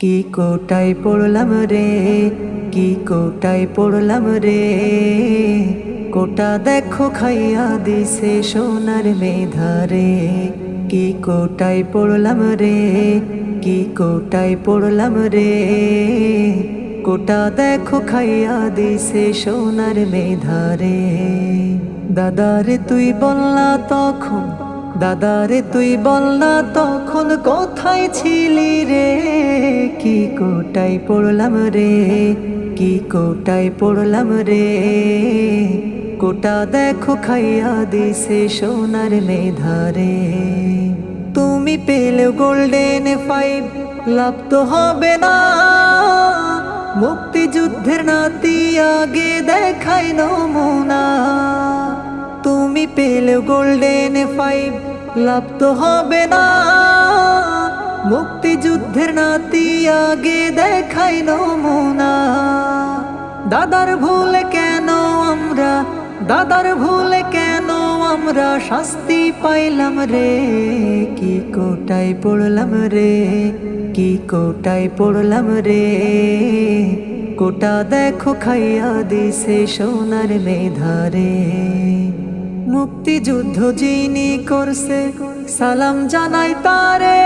কি কোটায় পড়লাম রে? কি কোটায় পড়লাম রে? কোটা দেখো খাইয়া দিছে সোনার মেধারে কি কোটায় পড়লাম রে? কি কোটায় পড়লাম রে? কোটা দেখো খাইয়া দিছে সোনার মেধারে দাদারে তুই বললা তখন দাদারে তুই বল না তখন কোথায় ছিলি রে? কি কোটায় পড়লাম রে? কি কোটায় পড়লাম রে? কোটা দেখো খাইয়া দিছে সোনার মেধারে তুমি পেলে গোল্ডেন ফাইভ, লাভ তো হবে না। মুক্তিযুদ্ধের নাতি আগে দেখাই নমুনা। তুমি পেলে গোল্ডেন ফাইভ, লাভ তো হবে না। মুক্তিযুদ্ধের নাতি আগে দেখাই নমুনা। দাদার ভুলে কেন আমরা, দাদার ভুলে কেন আমরা শাস্তি পাইলাম রে? কি কোটায় পড়লাম রে? কি কোটায় পড়লাম রে? কোটা দেখো খাইয়া দিছে সোনার মেধারে। মুক্তিযুদ্ধ যিনি করছে, সালাম জানাই তারে।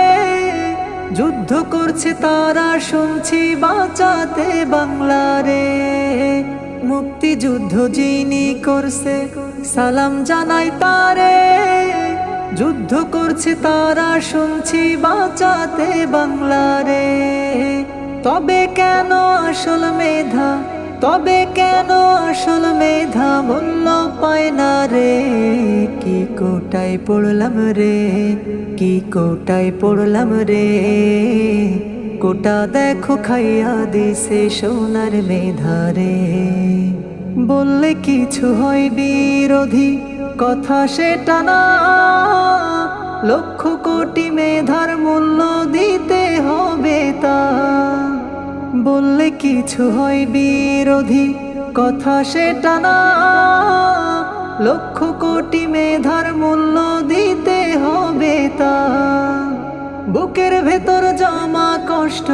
যুদ্ধ করছে তারা, শুনছি বাঁচাতে বাংলারে। মুক্তিযুদ্ধ যিনি করছে, সালাম জানাই তারে। যুদ্ধ করছে তারা, শুনছি বাঁচাতে বাংলারে। তবে কেন আসল মেধা তবে কেন আসল মেধা মূল্য পায় না রে? কি কোটায় পড়লাম রে? কি কোটায় পড়লাম রে? কোটা দেখো খাইয়া দিছে সোনার মেধারে বললে কিছু হয় বিরোধী, কথা সেটা না। লক্ষ কোটি মেধার মূল্য বললে কিছু হয় বিরোধী। কথা সেটা না। লক্ষ কোটি মেধার মূল্য দিতে হবে তা। বুকের ভেতর জমা কষ্ট,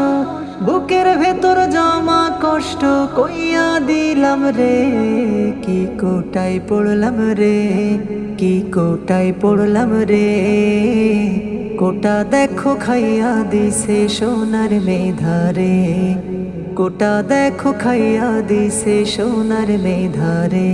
বুকের ভেতর জমা কষ্ট। কইয়া দিলাম রে, কি কোটায় পড়লাম রে, কি কোটায় পড়লাম রে। কোটা দেখো খাইয়া দিছে সোনার মেধারে। কোটা দেখো খাইয়া দিছে সোনার মেধারে।